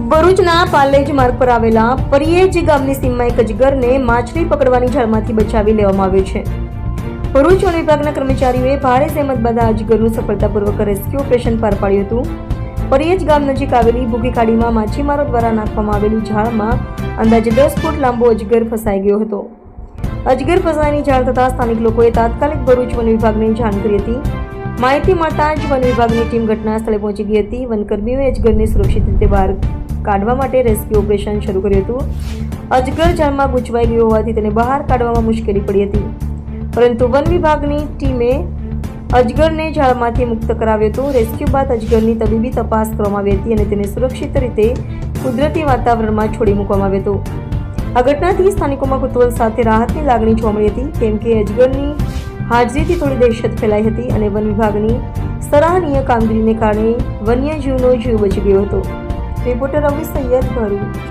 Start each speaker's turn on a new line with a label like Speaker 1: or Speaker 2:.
Speaker 1: ભરૂચના પાલેજ માર્ગ પર આવેલા પરિયેજ ગામની સીમમાં એક અજગરને માછલી પકડવાની જાળમાંથી બચાવી લેવામાં આવ્યો છે. ભરૂચ વન વિભાગના કર્મચારીઓએ ભારે સહેમત બાદ અજગરનું સફળતાપૂર્વક રેસ્ક્યુ ઓપરેશન પાર પાડ્યું હતું. પરિયેજ ગામ નજીક આવેલી ભૂખી ખાડીમાં માછીમારો દ્વારા નાખવામાં આવેલી જાળમાં અંદાજે દસ ફૂટ લાંબો અજગર ફસાઈ ગયો હતો. અજગર ફસાયાની જાણ થતાં સ્થાનિક લોકોએ તાત્કાલિક ભરૂચ વન વિભાગને જાણ કરી હતી. માહિતી મળતા જ વન વિભાગની ટીમ ઘટના સ્થળે પહોંચી ગઈ હતી. વનકર્મીઓએ અજગરને સુરક્ષિત રીતે બહાર કાઢવા માટે રેસ્ક્યુ ઓપરેશન શરૂ કર્યું હતું. અજગર જાળમાં ગૂંચવાઈ ગયો હોવાથી તેને બહાર કાઢવામાં મુશ્કેલી પડી હતી. પરંતુ વન વિભાગની ટીમે અજગરને જાળમાંથી મુક્ત કરાવ્યો હતો. રેસ્ક્યુ બાદ અજગરની તબીબી તપાસ કરવામાં આવી હતી અને તેને સુરક્ષિત રીતે કુદરતી વાતાવરણમાં છોડી મૂકવામાં આવ્યો હતો. આ ઘટનાથી સ્થાનિકોમાં કુતૂહલ સાથે રાહતની લાગણી જોવા મળી હતી. કેમ કે અજગરની હાજરીથી થોડી દહેશત ફેલાઈ હતી અને વન વિભાગની સરાહનીય કામગીરીને કારણે વન્યજીવનો જીવ બચી ગયો હતો. રિપોર્ટર રવિ સૈયદ ભરૂચ.